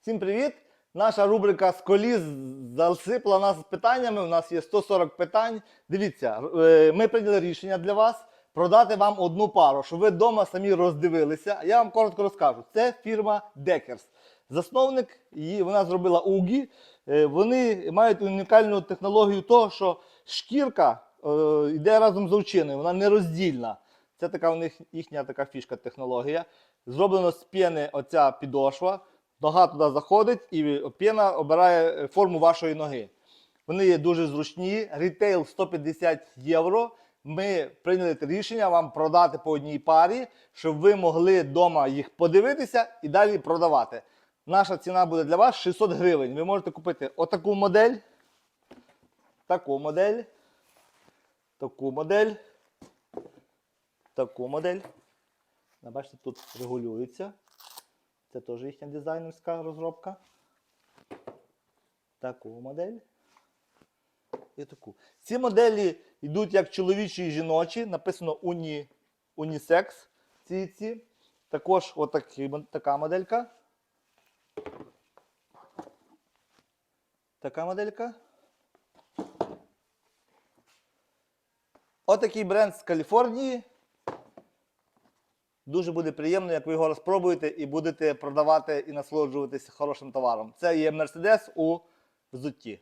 Всім привіт! Наша рубрика з коліс засипала нас питаннями. У нас є 140 питань. Дивіться, е, ми прийняли рішення для вас продати вам одну пару, щоб ви вдома самі роздивилися. Я вам коротко розкажу. Це фірма Deckers. Засновник її вона зробила Угі. Е, Вони мають унікальну технологію того, що шкірка е, йде разом з овчиною, вона нероздільна. Це така у них їхня така фішка технологія. Зроблено з піни оця підошва. Нога туди заходить і піна обирає е, форму вашої ноги. Вони є дуже зручні. Рітейл 150 євро. Ми прийняли рішення вам продати по одній парі, щоб ви могли вдома їх подивитися і далі продавати. Наша ціна буде для вас 600 гривень. Ви можете купити отаку модель, таку модель, таку модель, таку модель. Бачите, тут регулюється. Це теж їхня дизайнерська розробка. Таку модель. І таку. Ці моделі йдуть як чоловічі і жіночі. Написано уні, унісекс. Ці, ці. Також отакі, така моделька. Така моделька. Отакий бренд з Каліфорнії. Дуже буде приємно, як ви його розпробуєте і будете продавати і насолоджуватися хорошим товаром. Це є Mercedes у взутті.